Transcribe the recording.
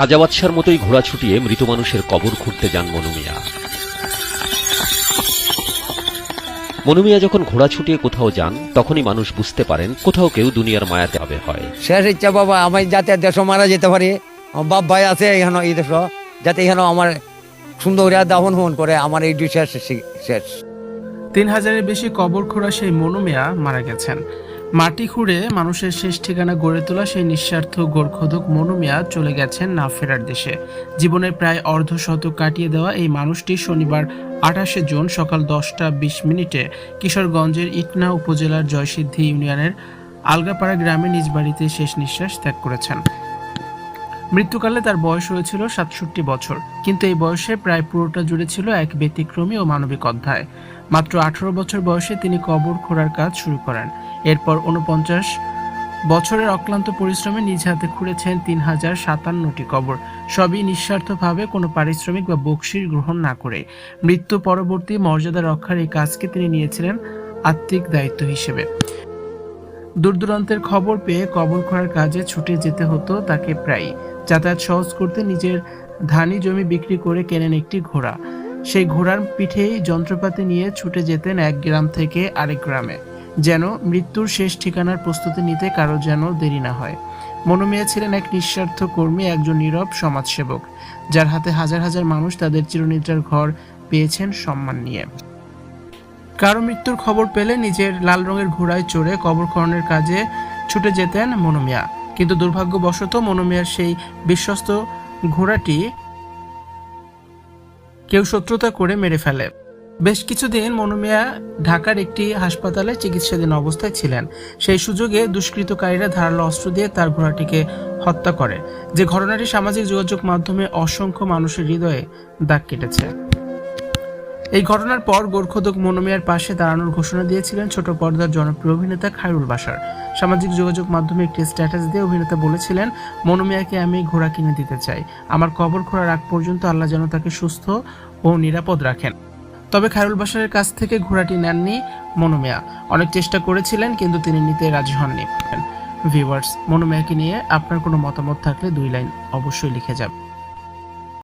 রাজা বাদশার মতোই ঘোড়া ছুটিয়ে মৃত মানুষের কবর খুঁড়তে যান মনুমিয়া। মনুমিয়া যখন ঘোড়া ছুটিয়ে কোথাও যান তখনই মানুষ বুঝতে পারেন কোথাও কেউ দুনিয়ার মায়াতে হবে হয়। শেষ ইচ্ছা বাবা আমি যাতে দেশ মারা যেতে পারি। আমার বাপ ভাই আছে এখানে এই দেশ। যাতে এখানে আমার সুন্দর দাহন ফোন করে আমার এই দুই শেষ শেষ। তিন হাজারের বেশি কবর খোঁড়া সেই মনুমিয়া মারা গেছেন। মাটি খুঁড়ে মানুষের শেষ ঠিকানা গড়ে তোলা সেই নিঃস্বার্থ গোর্খদক মনুমিয়া চলে গেছেন না ফেরার দেশে। জীবনের প্রায় অর্ধ শতক কাটিয়ে দেওয়া এই মানুষটি শনিবার আঠাশে জুন সকাল দশটা বিশ মিনিটে কিশোরগঞ্জের ইটনা উপজেলার জয়সিদ্ধি ইউনিয়নের আলগাপাড়া গ্রামে নিজ বাড়িতে শেষ নিঃশ্বাস ত্যাগ করেছেন। মৃত্যুকালে তার বয়স হয়েছিল সাতষট্টি বছর, কিন্তু এই বয়সে প্রায় পুরোটা জুড়ে ছিল এক ব্যতিক্রমী ও মানবিক অধ্যায়। মাত্র আঠারো বছর বয়সে তিনি কবর খোঁড়ার কাজ শুরু করেন। এরপর উনপঞ্চাশ বছরের অক্লান্ত পরিশ্রমে নিজ হাতে খুঁড়েছেন তিন হাজার সাতান্নটি কবর। সবই নিঃস্বার্থভাবে কোনো পারিশ্রমিক বা বকশির গ্রহণ না করে। মৃত্যু পরবর্তী মর্যাদা রক্ষার এই কাজকে তিনি নিয়েছিলেন আত্মিক দায়িত্ব হিসেবে। দূর দূরান্তের খবর পেয়ে কবর খোঁড়ার কাজে ছুটে যেতে হতো তাকে প্রায় যাতায়াত সহজ করতে নিজের ধানি জমি বিক্রি করে কেনেন একটি ঘোড়া। সেই ঘোড়ার পিঠেই যন্ত্রপাতি নিয়ে ছুটে যেতেন এক গ্রাম থেকে আরেক গ্রামে। যেন মৃত্যুর শেষ ঠিকানার প্রস্তুতি নিতে কারও যেন দেরি না হয়। মনোমিয়া ছিলেন এক নিঃস্বার্থ কর্মী, একজন নীরব সমাজসেবক, যার হাতে হাজার হাজার মানুষ তাদের চিরনিদ্রার ঘর পেয়েছেন সম্মান নিয়ে। কারও মৃত্যুর খবর পেলে নিজের লাল রঙের ঘোড়ায় চড়ে কবর খননের কাজে ছুটে যেতেন মনোমিয়া কিন্তু দুর্ভাগ্যবশত মনোমিয়ার সেই বিশ্বস্ত ঘোড়াটি কেউ শত্রুতা করে মেরে ফেলে। বেশ কিছুদিন মনোমিয়া ঢাকার একটি হাসপাতালে চিকিৎসাধীন অবস্থায় ছিলেন। সেই সুযোগে দুষ্কৃতকারীরা ধারালো অস্ত্র দিয়ে তার ঘোড়াটিকে হত্যা করে। যে ঘটনাটি সামাজিক যোগাযোগ মাধ্যমে অসংখ্য মানুষের হৃদয়ে দাগ কেটেছে। এই ঘটনার পর গোর্খোদক মনোমিয়ার পাশে দাঁড়ানোর ঘোষণা দিয়েছিলেন ছোট পর্দার জনপ্রিয় অভিনেতা খায়রুল বাসার সামাজিক যোগাযোগ মাধ্যমে একটি স্ট্যাটাস দিয়ে অভিনেতা বলেছিলেন, মনোমিয়াকে আমি ঘোড়া কিনে দিতে চাই। আমার কবর খোঁড়ার আগ পর্যন্ত আল্লাহ যেন তাকে সুস্থ ও নিরাপদ রাখেন। তবে খায়রুল বাসারের কাছ থেকে ঘোড়াটি নেননি মনোমিয়া। অনেক চেষ্টা করেছিলেন, কিন্তু তিনি নিতে রাজি হননি। ভিউয়ার্স, মনোমিয়াকে নিয়ে আপনার কোনো মতামত থাকলে দুই লাইন অবশ্যই লিখে যাবেন।